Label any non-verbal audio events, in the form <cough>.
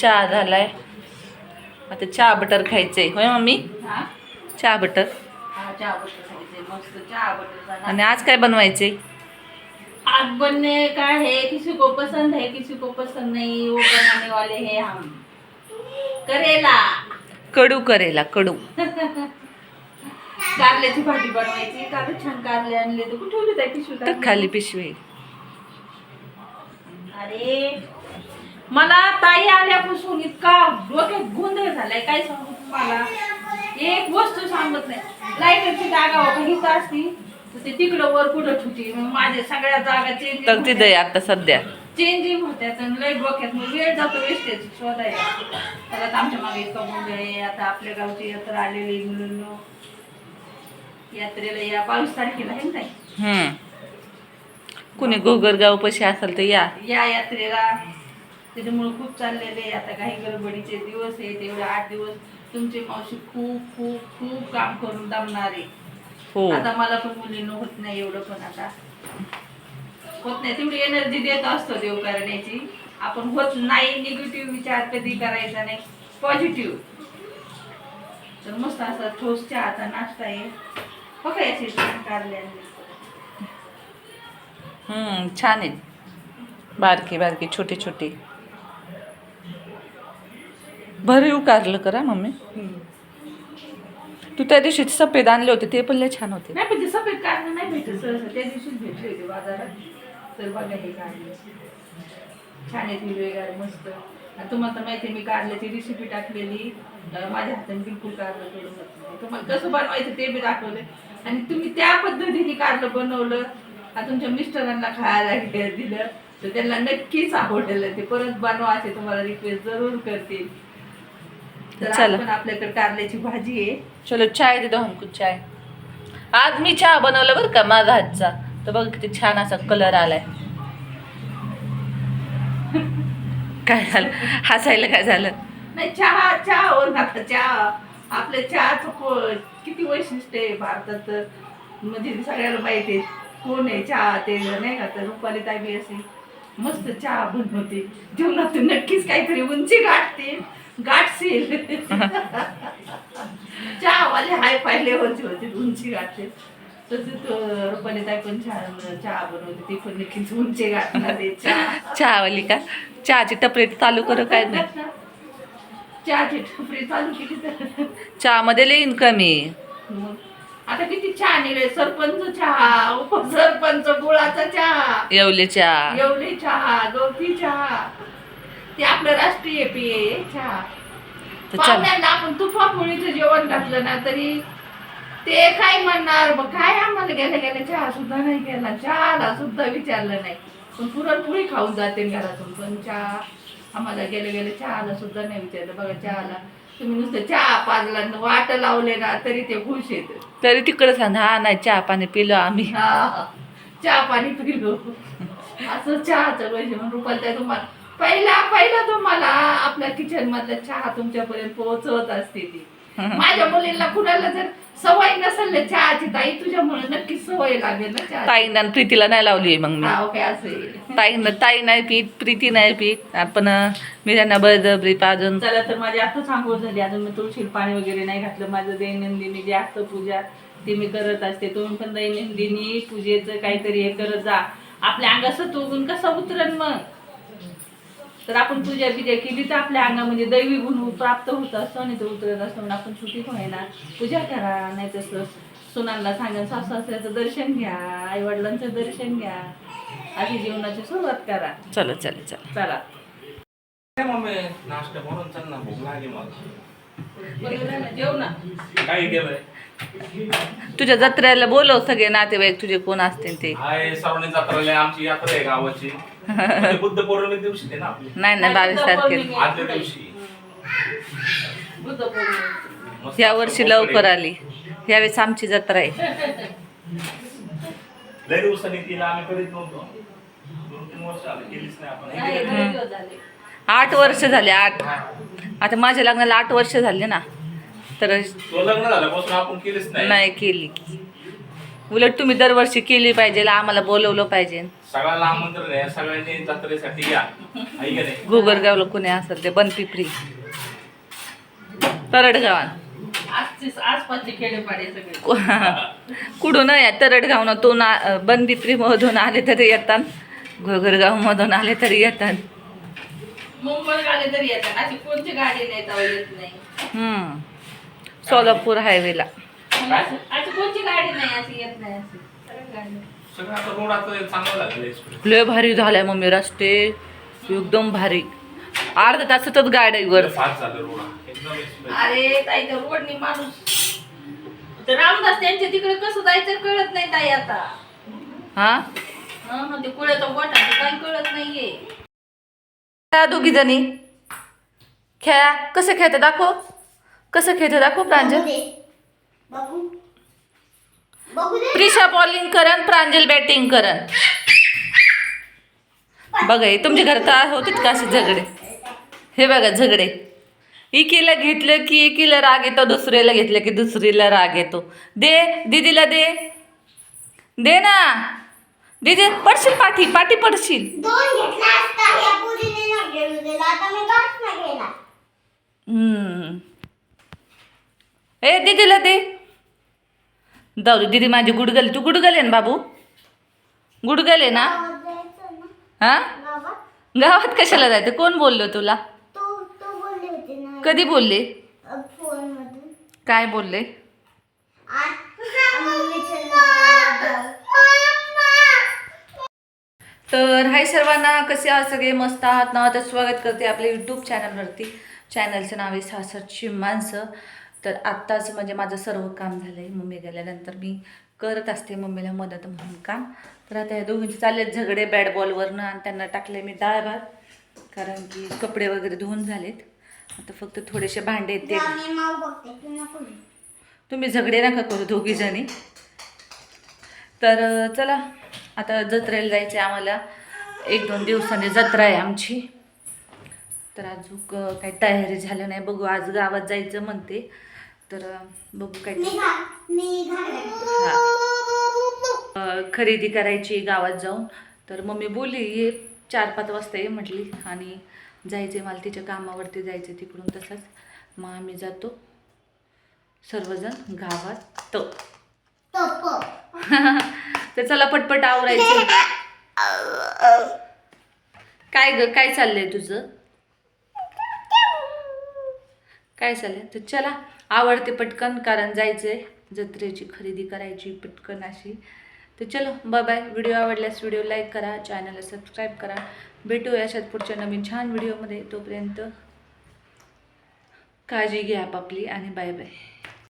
चहा झालाय. आता चहा बटर खायचंय. होय मम्मी? हा? चहा बटर हा चहा बटर खायचे मस्त चहा बटर आणि आज काय बनवायचे आज बनने का है किसी को पसंद है किसी को पसंद नहीं. वो बनाने वाले हैं हम. करेला. कडू करेला कडू. कारल्याची भाजी बनवायची. कारले छान कारले आणले. तर कुठे ठेवली त्या पिशवीत? तर खाली पिशवी अरे मला ताई आल्यापासून इतका डोक्यात गोंधळ झालाय काय सांगू तुम्हाला? एक वस्तू सांगत नाही. लाईटची जागा होती इथं असती. तर ते तिकडं वर कुठं ठुती मग माझ्या सगळ्या जागा चेंज तर तिथं आहे आता सध्या. चेंजिंग होत्यात आणि लय डोक्यात मग वेळ जातो वेस्टेज शोधायला. तर आमच्या मागे इतका गोंधळ आहे. आता आपल्या गावची यात्रा आलेली मुलांनो. यात्रेला या बावीस तारखेला आहे ना ताई? हम्म. कुणी गोगरगाव पशी असेल तर या. या यात्रेला. त्याच्यामुळे खूप चाललेले आहे. आता काही गडबडीचे दिवस आहेत एवढे आठ दिवस तुमची मावशी खूप खूप खूप काम करून दमणार आहे. हो. आता मला पण मुलीनं होत नाही एवढं पण आता. होत नाही. तेवढी एनर्जी देत असतो देव करण्याची. आपण होत नाही निगेटिव्ह विचार कधी करायचा नाही. पॉझिटिव्ह तर मस्त असा ठोस चहाचा नाश्ता आहे. हो काय छान. हम्म छान आहे. बारके बारके छोटे छोटे. भरीव कारलं करा मम्मी. तू त्या दिवशी सफेद आणले होते ते पण लय छान होते. नाही पण ते सफेद कारले नाही भेटत सहसा त्या दिवशीच भेटले होते बाजारात. तर बघा हे कारले. छान आहेत हिरवेगार मस्त. आणि तुम्हाला तर माहिती मी कारल्याची रेसिपी टाकलेली. माझ्या हाताने बिलकुल कारलं करून तुम्हाला कसं बनवायचं ते बी दाखवलं आणि तुम्ही त्या पद्धतीने कारलं बनवलं. आणि तुमच्या मिस्टरांना खायला दिलं. तर त्यांना नक्कीच आवडलेलं ते. परत बनवा असे तुम्हाला रिक्वेस्ट जरूर करतील. चला. आपल्याकडे कारल्याची भाजी आहे. चलो चाय दे दो हमको चाय. आज मी चहा बनवला बरं का माझा हातचा. तर बघ किती छान असा कलर आलाय. काय झालं? हसायला काय झालं? नाही चहा चहा हो नका चहा. आपल्या चहाचं को किती वैशिष्ट्य आहे भारतात. म्हणजे सगळ्याला माहिती आहे. कोण आहे चहा ते नाही का? तर रुपाली ताई असे मस्त चहा बनवते. जीवनातून नक्कीच काहीतरी उंची गाठते. गाठशील चहावाले हाय फाय लेवलचे होते उंची गाठते रुपाली ताई पण छान चहा बनवते ती पण नक्कीच उंची गाठणार चहा. चहावाली का? चहाची टपरी चालू करू काय नाही. चहाची टपरी चालू केली तर. चहामध्ये आहे मग आता किती आहे रे सरपंच चहा उपसरपंच गुळाचा चहा. येवले चहा. येवले चहा गवती चहा. ते आपलं राष्ट्रीय पेय चहा. तर चल. पाहुण्यांना आपण तुपापोळीचं जेवण घातलं ना तरी ते काय म्हणणार? मग काय आम्हाला गेल्या गेल्या चहा सुद्धा नाही केला. चहाला सुद्धा विचारलं नाही. पण पुरणपोळी खाऊन जाते घरातून. पण चहा आम्हाला गेल्या गेल्या चहाला सुद्धा नाही विचारलं. बघा चहाला. तुम्ही नुसतं चहा पाजला न वाट लावले ना तरी ते खुश येत. तरी तिकडे सांग हा नाही चहा पाणी पिलो आम्ही. हा चहा पाणी पिलो. असं चहाचं वैसे म्हणून रुपाल त्या तुम्हाला पहिला पहिला तुम्हाला आपल्या किचन मधला चहा तुमच्यापर्यंत पोहोचवत असते ती. माझ्या मुलीला कुणाला जर सवय नसेल ना चहाची ताई तुझ्यामुळे नक्की सवय लागेल ना चहा ताईंना आणि प्रीतीला नाही लावली मग मी. काय असेल ताईंना ताई नाही पीत प्रीती नाही पीत. आपण मी त्यांना बळजबरी पाजून. चला तर माझी आताच आंघोळ झाली. अजून मी तुळशीला पाणी वगैरे नाही घातलं. माझं दैनंदिनी जे असतं पूजा ती मी करत असते. तुम्ही पण दैनंदिनी पूजेचं काहीतरी हे करत जा. आपल्या अंगाचं उगून कसं उतरण मग? तर आपण पूजा बिजा केली तर आपल्या अंगामध्ये दैवी गुण प्राप्त होत असतो आणि ते उतरत असतो म्हणून आपण सुटी होईना पूजा करा नाही तसं सुनांना सांगा सासू सासऱ्याचं दर्शन घ्या आई वडिलांचं दर्शन घ्या. अशी जीवनाची सुरुवात करा. चला चला चला. चला. मम्मी नाश्ता म्हणून चल ना भूक लागली मला. ना? ना काय केलंय तुझ्या जत्रेला बोलव सगळे नातेवाईक तुझे कोण असतील ते. हाय सर्वांनी जत्राला आमची यात्रा आहे गावाची. म्हणजे बुद्ध पौर्णिमे दिवशी आहे ना आपली? नाही नाही बावीस तारखेला. आदल्या दिवशी. बुद्ध पौर्णिमा मस्त या वर्षी लवकर आली. यावेळेस आमची जत्रा आहे. लय दिवसांनी तिला आम्ही करीत नव्हतो. दोन तीन वर्ष आले केलीच नाही आपण. हे. आठ वर्ष झाले आठ. आता माझ्या लग्नाला आठ वर्ष झाले ना. तर तो लग्न झाल्यापासून आपण केलीच नाही. नाही केली की उलट तुम्ही दरवर्षी केली पाहिजे आम्हाला बोलवलं पाहिजे. गोगरगावला कोणी असेल ते तरडगावात आसपासचे खेडेपाडे सगळे. कुठून या? तरडगावनं तो ना बनपिपरी मधून आले तरी येतात. गोगरगाव मधून आले तरी येतात. मुंबई आले तरी येतात. अशी कोणती गाडी नाही तेव्हा येत नाही. हम्म. सोलापूर हायवेला. मग असं- अशी कोणती गाडी नाही अशी येत नाही अशी. सगळ्या गाड्या. सगळं आता रोड आता चांगलं लागलं एक्सप्रेस लय भारी झालाय मम्मी रस्ते एकदम भारी. अर्धा तासातच गाडीवर फास्ट झालं रोड. एकदम एक्सप्रेस अरे ताई त्या रोडनी माणूस. ते रामदास त्यांच्या तिकडे कसं जायचं कळत नाही ताई आता. हा? हं, मग ते कुळ्याचा गोठा ते काही कळत नाहीये. त्या दोघी जणी. खेळा. कसं खेळतं दाखव. कसं खेळतं दाखव प्रांजल. प्रिशा बॉलिंग करन प्रांजल बॅटिंग करन. बघा तुमच्या घरात होते का असे झगडे? हे बघा झगडे. एकीला घेतलं की एकीला राग येतो दुसरीला घेतलं की दुसरीला राग येतो. दे दीदीला दे. दे ना. दीदी पडशील पाठी पाठी पडशील. आता मी गेला हम्म. ए दीदीला दे जाऊ दे दीदी माझी गुडगल तू गुडगल आहे ना बाबू? गुडगल आहे ना? ना. हा? गावात? गावात कशाला जायचं? कोण बोललो तुला? तू तू बोलले होते ना. कधी बोलले? फोन मधून काय बोलले आज मम्मीचं नाव जाऊ. तर हाय सर्वांना कसे आहात? सगळे मस्त आहात ना? तर स्वागत करते आपल्या यूट्यूब चॅनलवरती चॅनलचं नाव आहे सासरची माणसं. तर आत्ताच म्हणजे माझं सर्व काम झालं आहे मम्मी गेल्यानंतर मी करत असते मम्मीला मदत म्हणून काम. तर आता या दोघींचे चालले झगडे बॅट बॉलवरनं आणि त्यांना टाकले मी डाळ भात. कारण की कपडे वगैरे धुवून झालेत. आता फक्त थोडेसे भांडे ते. तुम्ही झगडे नका करू दोघी जणी तर चला. आता जत्रेला जायचे आम्हाला. एक दोन दिवसांनी जत्रा आहे आमची. तर अजून काही तयारी झाली नाही. बघू आज गावात जायचं म्हणते. तर बघू काय अं, खरेदी करायची गावात जाऊन. तर मम्मी बोलली ये चार पाच वाजता ये म्हटली. आणि जायचे मला तिच्या कामावरती जायचं तिकडून तसंच. मग आम्ही जातो. सर्वजण गावात. तो. <laughs> तर चला पटपट आवरायचं. काय ग काय चाललंय तुझं? काय चाललंय? तर चला आवडते पटकन कारण जायचंय जत्रेची खरेदी करायची पटकन अशी. तर चलो बाय बाय व्हिडिओ आवडल्यास व्हिडिओ लाईक करा चॅनलला सबस्क्राईब करा. भेटूया अशात पुढच्या नवीन छान व्हिडिओमध्ये तोपर्यंत काळजी घ्या आपापली आणि बाय बाय